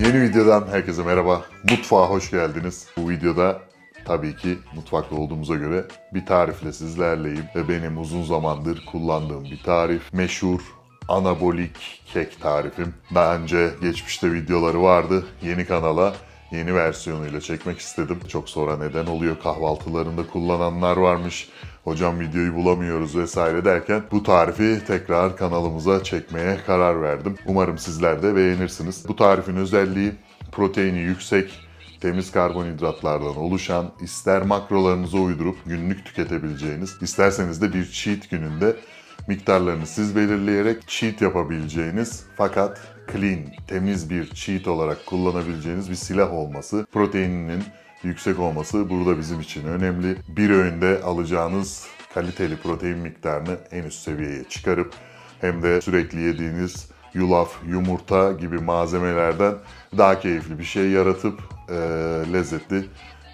Yeni videodan herkese merhaba. Mutfağa hoş geldiniz. Bu videoda tabii ki mutfakta olduğumuza göre bir tarifle sizlerleyim. Ve benim uzun zamandır kullandığım bir tarif. Meşhur anabolik kek tarifim. Daha önce geçmişte videoları vardı. Yeni kanala yeni versiyonuyla çekmek istedim. Çok sonra neden oluyor kahvaltılarında kullananlar varmış. Hocam videoyu bulamıyoruz vesaire derken bu tarifi tekrar kanalımıza çekmeye karar verdim. Umarım sizler de beğenirsiniz. Bu tarifin özelliği proteini yüksek, temiz karbonhidratlardan oluşan, ister makrolarınıza uydurup günlük tüketebileceğiniz, isterseniz de bir cheat gününde miktarlarını siz belirleyerek cheat yapabileceğiniz fakat clean, temiz bir cheat olarak kullanabileceğiniz bir silah olması, proteininin yüksek olması burada bizim için önemli. Bir öğünde alacağınız kaliteli protein miktarını en üst seviyeye çıkarıp hem de sürekli yediğiniz yulaf, yumurta gibi malzemelerden daha keyifli bir şey yaratıp e, lezzetli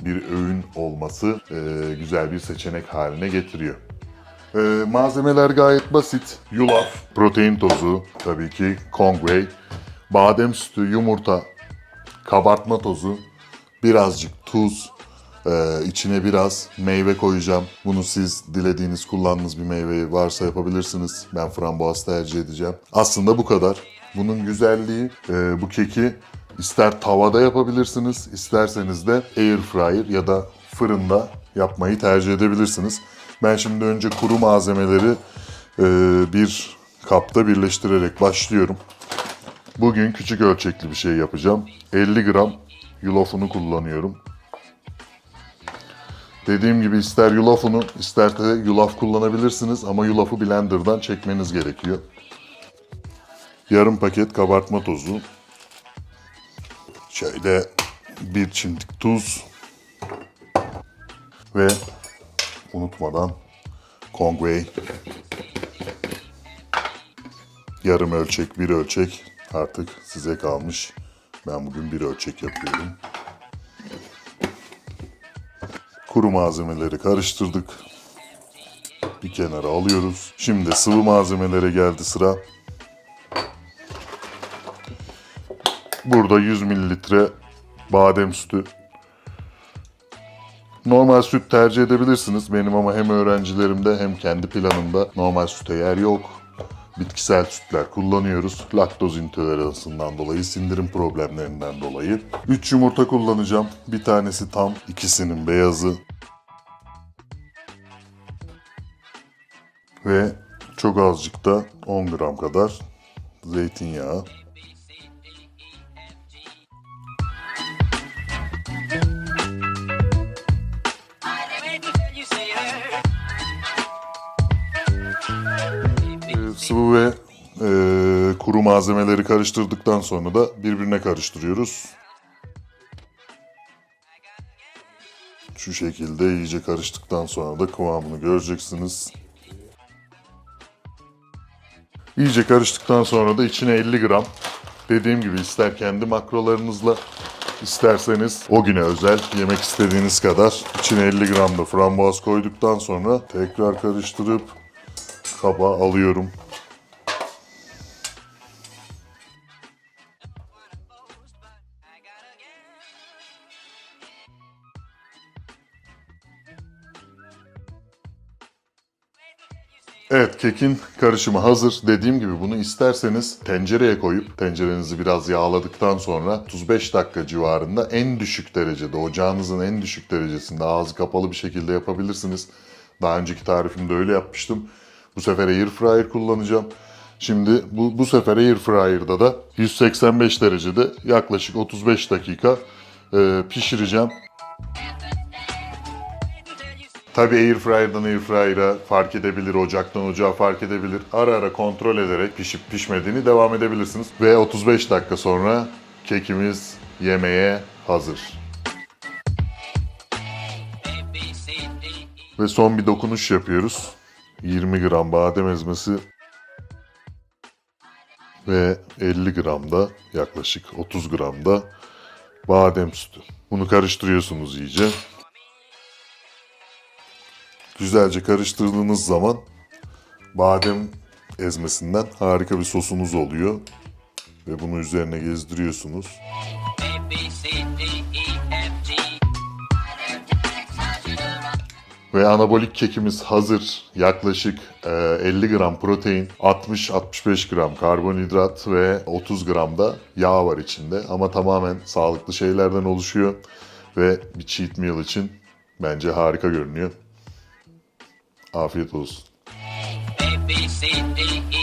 bir öğün olması e, güzel bir seçenek haline getiriyor. Ee, malzemeler gayet basit. Yulaf, protein tozu, tabii ki Conway, badem sütü, yumurta, kabartma tozu, birazcık tuz, ee, içine biraz meyve koyacağım. Bunu siz dilediğiniz kullandığınız bir meyve varsa yapabilirsiniz. Ben frambuaz tercih edeceğim. Aslında bu kadar. Bunun güzelliği e, bu keki ister tavada yapabilirsiniz, isterseniz de air fryer ya da fırında yapmayı tercih edebilirsiniz. Ben şimdi önce kuru malzemeleri e, bir kapta birleştirerek başlıyorum. Bugün küçük ölçekli bir şey yapacağım. 50 gram yulafını kullanıyorum. Dediğim gibi ister yulaf unu, ister de yulaf kullanabilirsiniz ama yulafı blenderdan çekmeniz gerekiyor. Yarım paket kabartma tozu. Şöyle bir çimdik tuz. Ve unutmadan Conway yarım ölçek, bir ölçek artık size kalmış. Ben bugün bir ölçek yapıyorum. Kuru malzemeleri karıştırdık. Bir kenara alıyoruz. Şimdi sıvı malzemelere geldi sıra. Burada 100 mililitre badem sütü. Normal süt tercih edebilirsiniz. Benim ama hem öğrencilerimde hem kendi planımda normal süte yer yok. Bitkisel sütler kullanıyoruz. Laktoz intoleransından dolayı, sindirim problemlerinden dolayı. 3 yumurta kullanacağım. Bir tanesi tam, ikisinin beyazı. Ve çok azıcık da 10 gram kadar zeytinyağı. Sıvı ve e, kuru malzemeleri karıştırdıktan sonra da birbirine karıştırıyoruz. Şu şekilde iyice karıştıktan sonra da kıvamını göreceksiniz. İyice karıştıktan sonra da içine 50 gram dediğim gibi ister kendi makrolarınızla isterseniz o güne özel yemek istediğiniz kadar içine 50 gram da frambuaz koyduktan sonra tekrar karıştırıp kaba alıyorum. Evet kekin karışımı hazır. Dediğim gibi bunu isterseniz tencereye koyup tencerenizi biraz yağladıktan sonra 35 dakika civarında en düşük derecede ocağınızın en düşük derecesinde ağzı kapalı bir şekilde yapabilirsiniz. Daha önceki tarifimde öyle yapmıştım. Bu sefer air fryer kullanacağım. Şimdi bu, bu sefer air fryer'da da 185 derecede yaklaşık 35 dakika e, pişireceğim. Tabii Airfryer'dan Airfryer'a fark edebilir, ocaktan ocağa fark edebilir. Ara ara kontrol ederek pişip pişmediğini devam edebilirsiniz. Ve 35 dakika sonra kekimiz yemeğe hazır. Ve son bir dokunuş yapıyoruz. 20 gram badem ezmesi ve 50 gram da yaklaşık 30 gram da badem sütü. Bunu karıştırıyorsunuz iyice. Güzelce karıştırdığınız zaman badem ezmesinden harika bir sosunuz oluyor. ve bunu üzerine gezdiriyorsunuz. E. Ve anabolik kekimiz hazır. Yaklaşık e, 50 gram protein, 60-65 gram karbonhidrat ve 30 gram da yağ var içinde. Ama tamamen sağlıklı şeylerden oluşuyor. Ve bir cheat meal için bence harika görünüyor. Afiyet olsun. A, B, C, D, E,